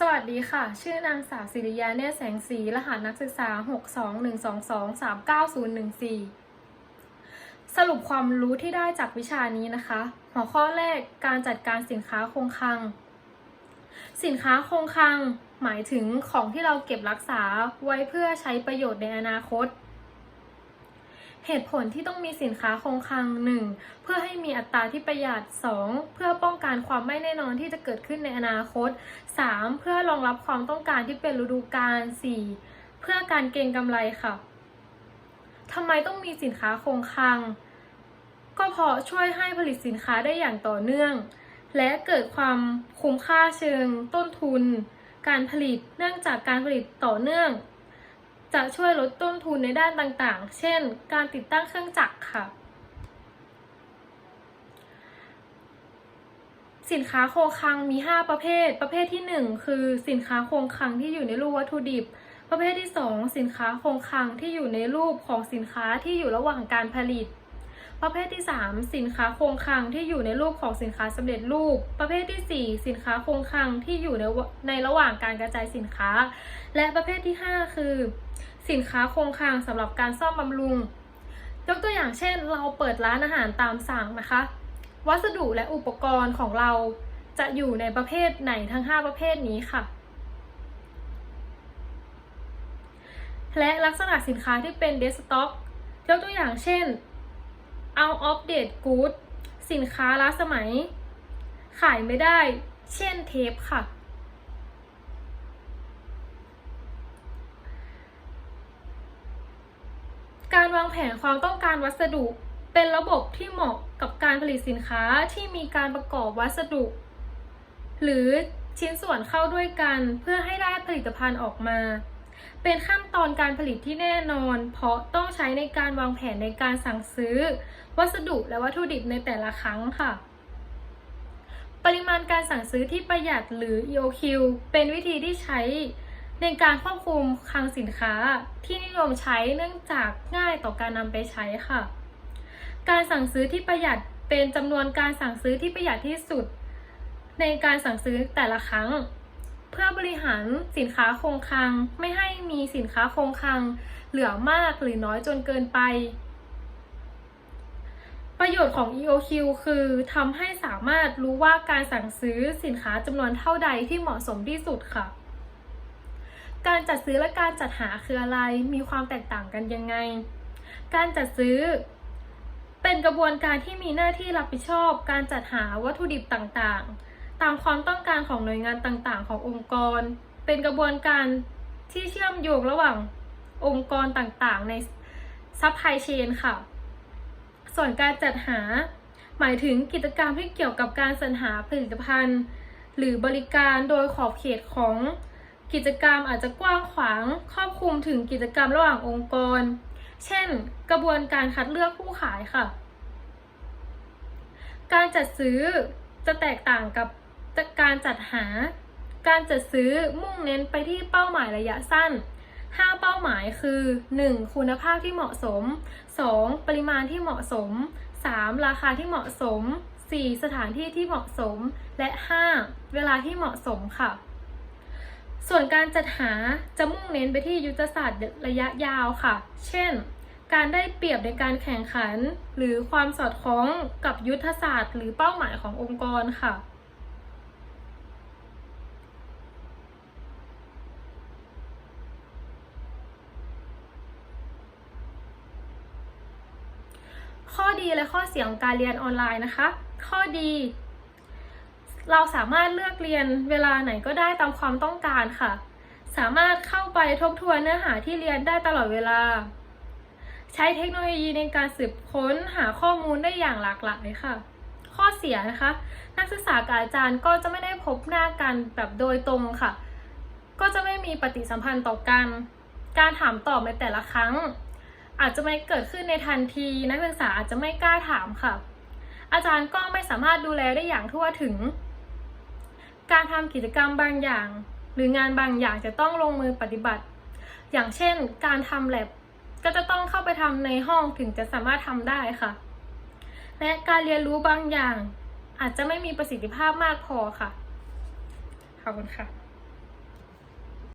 สวัสดีค่ะ ชื่อนางสาวศิริยาเนตรแสงสี รหัสนักศึกษา 621223901สรุปความรู้ที่ได้จากวิชานี้นะคะ หัวข้อแรกการจัดการสินค้าคงคลัง สินค้าคงคลัง หมายถึงของที่เราเก็บรักษาไว้เพื่อใช้ประโยชน์ในอนาคต เหตุผลที่ต้องมีสินค้าคงคลัง 1. เพื่อให้มีอัตราที่ประหยัด 2. เพื่อป้องกันความไม่แน่นอนที่จะเกิดขึ้นในอนาคต 3. เพื่อรองรับความต้องการที่เป็นฤดูกาล 4. เพื่อการเก็งกำไรค่ะทำไมต้องมีสินค้าคงคลัง ก็เพราะช่วยให้ผลิตสินค้าได้อย่างต่อเนื่อง และเกิดความคุ้มค่าเชิง ต้นทุน การผลิตเนื่องจากการผลิตต่อเนื่อง จะช่วยลดต้นทุนในด้านต่างๆ เช่น การติดตั้งเครื่องจักรค่ะ สินค้าคงคลังมี 5 ประเภท ประเภทที่ 1 คือสินค้าคงคลังที่อยู่ในรูปวัตถุดิบ ประเภทที่ 2 สินค้าคงคลังที่อยู่ในรูปของสินค้าที่อยู่ระหว่างการผลิต ประเภทที่ 3 สินค้าคงคลังที่อยู่ในรูปของสินค้าสำเร็จรูป ประเภทที่ 4 สินค้าคงคลังที่อยู่ในในระหว่างการกระจายสินค้า และประเภทที่ 5 คือ สินค้าคงคลังสำหรับการซ่อมบำรุง ยกตัวอย่างเช่น เราเปิดร้านอาหารตามสั่งนะคะ วัสดุและอุปกรณ์ของเราจะอยู่ในประเภทไหนทั้ง 5 ประเภทนี้ค่ะ และลักษณะสินค้าที่เป็นเดสต็อกยกตัวอย่างเช่น out of date good สินค้าล้าสมัย ขายไม่ได้ เช่นเทปค่ะ การวางแผนความต้องการวัสดุเป็นระบบที่เหมาะกับการผลิตสินค้าที่มีการประกอบวัสดุ หรือชิ้นส่วนเข้าด้วยกันเพื่อให้ได้ผลิตภัณฑ์ออกมา เป็นขั้นตอนการผลิตที่แน่นอน เพราะต้องใช้ในการวางแผนในการสั่งซื้อ วัสดุและวัตถุดิบในแต่ละครั้งค่ะ ปริมาณการสั่งซื้อที่ประหยัดหรือ EOQ เป็นวิธีที่ใช้ในการควบคุมคลังสินค้าที่นิยมใช้เนื่องจากง่ายต่อการนำไปใช้ค่ะ การสั่งซื้อที่ประหยัดเป็นจำนวนการสั่งซื้อที่ประหยัดที่สุด ในการสั่งซื้อแต่ละครั้ง พื่อบริหารสินค้าคงคลัง ไม่ให้มีสินค้าคงคลัง เหลือมากหรือน้อยจนเกินไป ประโยชน์ของ EOQ คือทำให้สามารถรู้ว่าการสั่งซื้อสินค้าจำนวนเท่าใดที่เหมาะสมที่สุดค่ะ การจัดซื้อและการจัดหาคืออะไร มีความแตกต่างกันยังไง การจัดซื้อเป็นกระบวนการที่มีหน้าที่รับผิดชอบ การจัดหาวัตถุดิบต่างๆ ตามความต้องการของหน่วยงานต่างๆ ขององค์กร เป็นกระบวนการที่เชื่อมโยงระหว่างองค์กรต่างๆ ในซัพพลายเชนค่ะ ส่วนการจัดหา หมายถึงกิจกรรมที่เกี่ยวกับการสรรหาผลิตภัณฑ์ หรือบริการโดยขอบเขตของกิจกรรมอาจจะกว้างขวางครอบคลุมถึงกิจกรรมระหว่างองค์กร เช่น กระบวนการคัดเลือกผู้ขายค่ะ การจัดซื้อจะแตกต่างกับ การจัดหา การจัดซื้อมุ่งเน้นไปที่เป้าหมายระยะสั้น 5 เป้าหมายคือ 1. คุณภาพที่เหมาะสม 2. ปริมาณที่เหมาะสม 3. ราคาที่เหมาะสม 4. สถานที่ที่เหมาะสม และ 5. เวลาที่เหมาะสมค่ะ ส่วนการจัดหาจะมุ่งเน้นไปที่ยุทธศาสตร์ระยะยาวค่ะ เช่น การได้เปรียบในการแข่งขัน หรือความสอดคล้องกับยุทธศาสตร์ หรือเป้าหมายขององค์กรค่ะ ข้อดีและข้อเสียของการเรียนออนไลน์นะคะ ข้อดี เราสามารถเลือกเรียนเวลาไหนก็ได้ตามความต้องการค่ะ สามารถเข้าไปทบทวนเนื้อหาที่เรียนได้ตลอดเวลา ใช้เทคโนโลยีในการสืบค้นหาข้อมูลได้อย่างหลากหลายค่ะ ข้อเสียนะคะ นักศึกษากับอาจารย์ก็จะไม่ได้พบหน้ากันแบบโดยตรงค่ะ ก็จะไม่มีปฏิสัมพันธ์ต่อกัน การถามตอบในแต่ละครั้ง อาจจะไม่เกิดขึ้นในทันที นักศึกษาอาจจะไม่กล้าถามค่ะ อาจารย์ก็ไม่สามารถดูแลได้อย่างทั่วถึง การทำกิจกรรมบางอย่าง หรืองานบางอย่างจะต้องลงมือปฏิบัติ อย่างเช่น การทำแลบก็จะต้องเข้าไปทำในห้องถึงจะสามารถทำได้ค่ะ และการเรียนรู้บางอย่าง อาจจะไม่มีประสิทธิภาพมากพอค่ะ ขอบคุณค่ะ